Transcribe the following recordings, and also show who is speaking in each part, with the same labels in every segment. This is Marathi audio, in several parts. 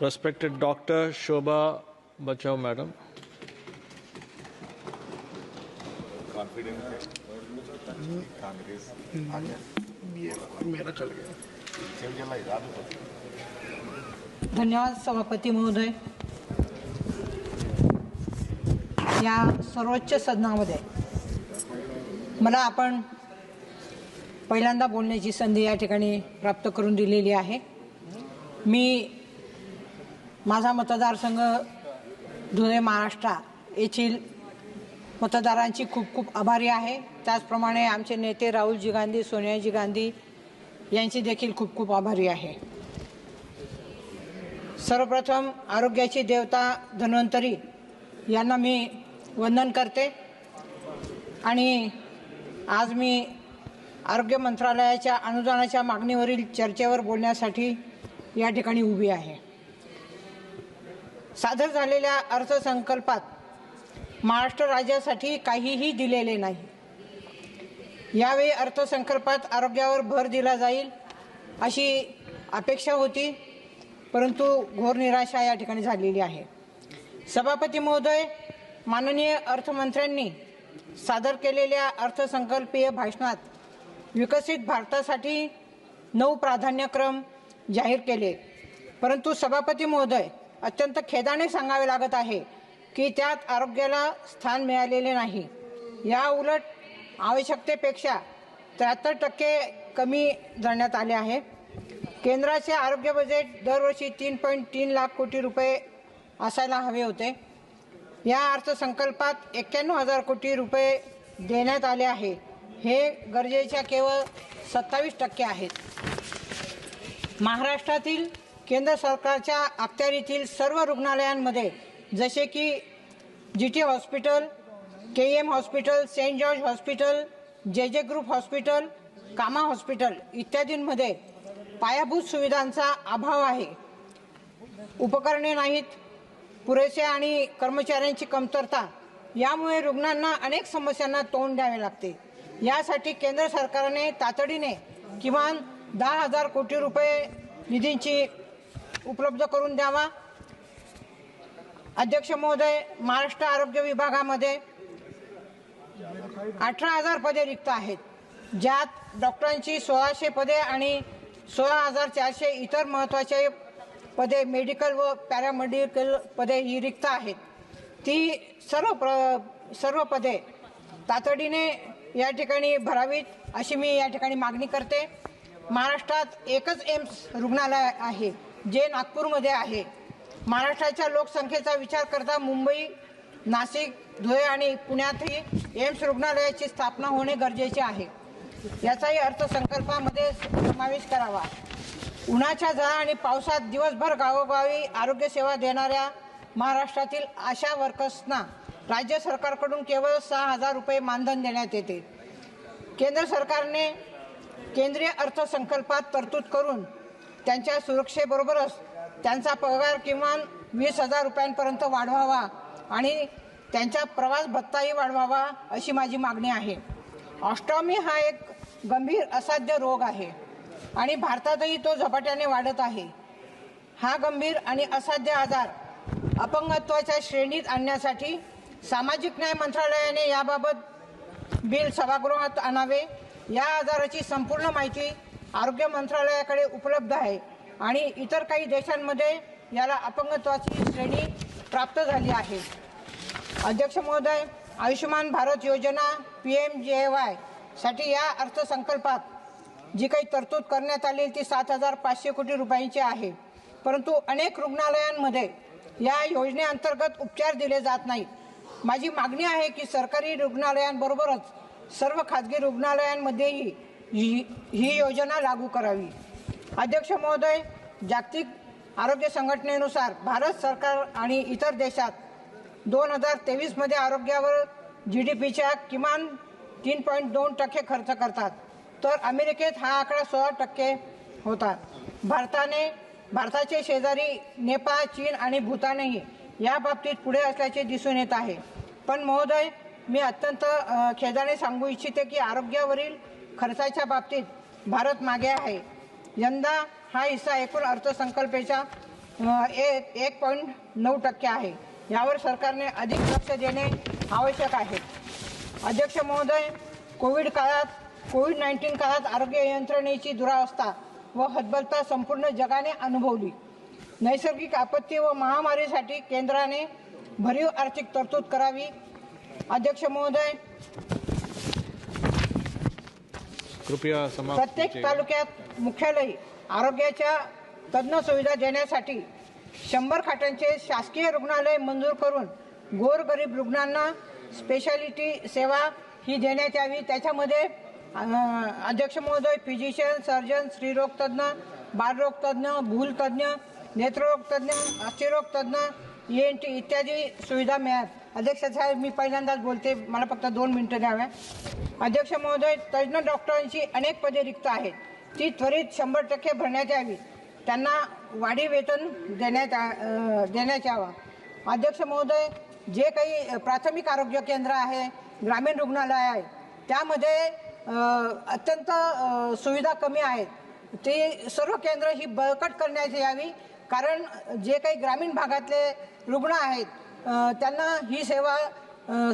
Speaker 1: Respected Dr. Shobha Bachao, Madam.
Speaker 2: धन्यवाद सभापती महोदय या सर्वोच्च सदनामध्ये मला आपण पहिल्यांदा बोलण्याची संधी या ठिकाणी प्राप्त करून दिलेली आहे मी माझा मतदारसंघ धुळे महाराष्ट्र येथील मतदारांची खूप खूप आभारी आहे. त्याचप्रमाणे आमचे नेते राहुलजी गांधी सोनियाजी गांधी यांची देखील खूप खूप आभारी आहे. सर्वप्रथम आरोग्याची देवता धन्वंतरी यांना मी वंदन करते. आणि आज मी आरोग्य मंत्रालयाच्या अनुदानाच्या मागणीवरील चर्चेवर बोलण्यासाठी या ठिकाणी उभी आहे. सादर झालेल्या अर्थसंकल्पात महाराष्ट्र राज्यासाठी काहीही दिलेले नाही. यावेळी अर्थसंकल्पात आरोग्यावर भर दिला जाईल अशी अपेक्षा होती परंतु घोर निराशा या ठिकाणी झालेली आहे. सभापती महोदय माननीय अर्थमंत्र्यांनी सादर केलेल्या अर्थसंकल्पीय भाषणात विकसित भारतासाठी नऊ प्राधान्यक्रम जाहीर केले. परंतु सभापती महोदय अत्यंत खेदाने सांगावे लागत आहे की त्यात आरोग्याला स्थान मिळालेले नाही. या उलट आवश्यकतेपेक्षा त्र्याहत्तर टक्के कमी धरण्यात आले आहे. केंद्राचे आरोग्य बजेट दरवर्षी तीन पॉईंट तीन लाख कोटी रुपये असायला हवे होते. या अर्थसंकल्पात एक्क्याण्णव हजार कोटी रुपये देण्यात आले आहे. हे गरजेच्या केवळ सत्तावीस टक्के आहेत. महाराष्ट्रातील केंद्र सरकारच्या अखत्यारीतील सर्व रुग्णालयांमध्ये जसे की G T hospital K M hospital Saint George hospital J J group hospital कामा हॉस्पिटल इत्यादींमध्ये पायाभूत सुविधांचा अभाव आहे. उपकरणे नाहीत पुरेसे आणि कर्मचाऱ्यांची कमतरता यामुळे रुग्णांना अनेक समस्यांना तोंड द्यावे लागते. यासाठी केंद्र सरकारने तातडीने किमान दहा हजार कोटी रुपये निधींची उपलब्ध करून द्यावा. अध्यक्ष महोदय महाराष्ट्र आरोग्य विभागामध्ये अठरा हजार पदे रिक्त आहेत ज्यात डॉक्टरांची सोळाशे पदे आणि सोळा हजार चारशे इतर महत्त्वाचे पदे मेडिकल व पॅरामेडिकल पदे ही रिक्त आहेत. ती सर्व प्र सर्व पदे तातडीने या ठिकाणी भरावीत अशी मी या ठिकाणी मागणी करते. महाराष्ट्रात एकच एम्स रुग्णालय आहे. जे नागपूरमध्ये आहे. महाराष्ट्राच्या लोकसंख्येचा विचार करता मुंबई नाशिक धुळे आणि पुण्यातही एम्स रुग्णालयाची स्थापना होणे गरजेचे आहे. याचाही अर्थसंकल्पामध्ये समावेश करावा. उन्हाच्या झळा आणि पावसात दिवसभर गावोगावी आरोग्यसेवा देणाऱ्या महाराष्ट्रातील आशा वर्कर्सना राज्य सरकारकडून केवळ सहा हजार रुपये मानधन देण्यात येते. केंद्र सरकारने केंद्रीय अर्थसंकल्पात तरतूद करून त्यांच्या सुरक्षेबरोबरच त्यांचा पगार किमान वीस हजार रुपयांपर्यंत वाढवावा आणि त्यांचा प्रवास भत्ताही वाढवावा अशी माझी मागणी आहे. ऑस्टॉमी हा एक गंभीर असाध्य रोग आहे आणि भारतातही तो झपाट्याने वाढत आहे. हा गंभीर आणि असाध्य आजार अपंगत्वाच्या श्रेणीत आणण्यासाठी सामाजिक न्याय मंत्रालयाने याबाबत बिल सभागृहात आणावे. या आजाराची संपूर्ण माहिती आरोग्य मंत्रालयाकडे उपलब्ध आहे आणि इतर काही देशांमध्ये याला अपंगत्वाची श्रेणी प्राप्त झाली आहे. अध्यक्ष महोदय आयुष्यमान भारत योजना पी एम जे वायसाठी या अर्थसंकल्पात जी काही तरतूद करण्यात आली ती सात हजार पाचशे कोटी रुपयांची आहे. परंतु अनेक रुग्णालयांमध्ये या योजनेअंतर्गत उपचार दिले जात नाहीत. माझी मागणी आहे की सरकारी रुग्णालयांबरोबरच सर्व खाजगी रुग्णालयांमध्येही ही ही योजना लागू करावी. अध्यक्ष महोदय जागतिक आरोग्य संघटनेनुसार भारत सरकार आणि इतर देशात दोन हजार तेवीसमध्ये आरोग्यावर जी डी पीच्या किमान तीन पॉईंट दोन टक्के खर्च करतात. तर अमेरिकेत हा आकडा सोळा टक्के होता. भारताने भारताचे शेजारी नेपाळ चीन आणि भूतानही या बाबतीत पुढे असल्याचे दिसून येत आहे. पण महोदय मी अत्यंत खेदाने सांगू इच्छिते की आरोग्यावरील खर्चाच्या बाबतीत भारत मागे आहे. यंदा हा हिस्सा एकूण अर्थसंकल्पाच्या एक एक पॉईंट नऊ टक्के आहे. यावर सरकारने अधिक लक्ष देणे आवश्यक आहे. अध्यक्ष महोदय कोविड काळात कोविड नाईन्टीन काळात आरोग्य यंत्रणेची दुरावस्था व हतबलता संपूर्ण जगाने अनुभवली. नैसर्गिक आपत्ती व महामारीसाठी केंद्राने भरीव आर्थिक तरतूद करावी. अध्यक्ष महोदय
Speaker 1: कृपया समाप्त
Speaker 2: प्रत्येक. तालुक्यात मुख्यालयी आरोग्याच्या तज्ज्ञ सुविधा देण्यासाठी शंभर खाटांचे शासकीय रुग्णालय मंजूर करून गोरगरीब रुग्णांना स्पेशालिटी सेवा ही देण्यात यावी त्याच्यामध्ये अध्यक्ष महोदय फिजिशियन सर्जन स्त्रीरोग तज्ज्ञ बालरोग तज्ज्ञ भूल तज्ज्ञ नेत्ररोग तज्ज्ञ अस्थिरोग तज्ज्ञ एन टी इत्यादी सुविधा मिळात अध्यक्ष साहेब मी पहिल्यांदाच बोलते मला फक्त दोन मिनटं द्याव्या अध्यक्ष महोदय तज्ज्ञ डॉक्टरांची अनेक पदे रिक्त आहेत. ती त्वरित शंभर टक्के भरण्यात यावी. त्यांना वाढीव वेतन देण्यात देण्यात यावं. अध्यक्ष महोदय जे काही प्राथमिक आरोग्य केंद्र आहे ग्रामीण रुग्णालय आहे त्यामध्ये अत्यंत सुविधा कमी आहेत. ते सर्व केंद्र ही बळकट करण्यात यावी कारण जे काही ग्रामीण भागातले रुग्ण आहेत त्यांना ही सेवा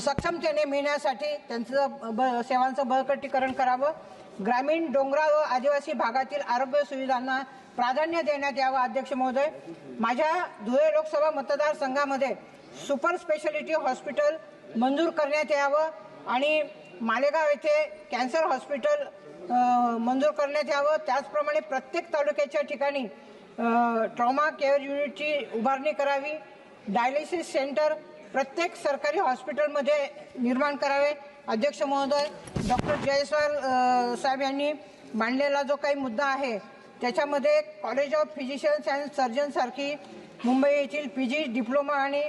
Speaker 2: सक्षमतेने मिळण्यासाठी त्यांचं ब सेवांचं बळकटीकरण करावं. ग्रामीण डोंगराळ व आदिवासी भागातील आरोग्य सुविधांना प्राधान्य देण्यात यावं अध्यक्ष महोदय. माझ्या धुळे लोकसभा मतदारसंघामध्ये सुपर स्पेशालिटी हॉस्पिटल मंजूर करण्यात यावं आणि मालेगाव येथे कॅन्सर हॉस्पिटल मंजूर करण्यात यावं. त्याचप्रमाणे प्रत्येक तालुक्याच्या ठिकाणी ट्रॉमा केअर युनिटची उभारणी करावी. डायलिसिस सेंटर प्रत्येक सरकारी हॉस्पिटलमध्ये निर्माण करावे. अध्यक्ष महोदय डॉक्टर जयस्वाल साहेब यांनी मांडलेला जो काही मुद्दा आहे त्याच्यामध्ये कॉलेज ऑफ फिजिशियन्स अँड सर्जनसारखी मुंबई येथील पी जी डिप्लोमा आणि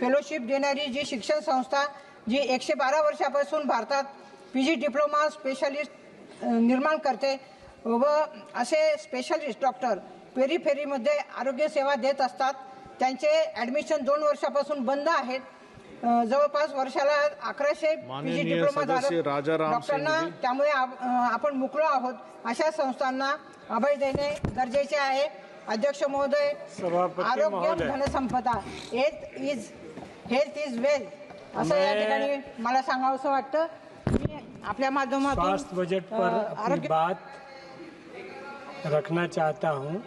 Speaker 2: फेलोशिप देणारी जी शिक्षण संस्था जी एकशे बारा वर्षापासून भारतात पी जी डिप्लोमा स्पेशालिस्ट निर्माण करते व असे स्पेशलिस्ट डॉक्टर पेरीफेरीमध्ये आरोग्यसेवा देत असतात. त्यांचे ॲडमिशन दोन वर्षापासून बंद आहेत. जवळपास वर्षाला अकराशे पीजी डिप्लोमा डॉक्टरांना. त्यामुळे आपण मुकलो आहोत. अशा संस्थांना अभय देणे गरजेचे आहे. अध्यक्ष महोदय
Speaker 3: सभापती
Speaker 2: आरोग्य. धनसंपदा health is health is wealth असं या ठिकाणी मला सांगावंसं वाटतं. मी आपल्या माध्यमातून
Speaker 3: बजट पर
Speaker 2: आरोग्य
Speaker 3: बात रखना चाहता हूं.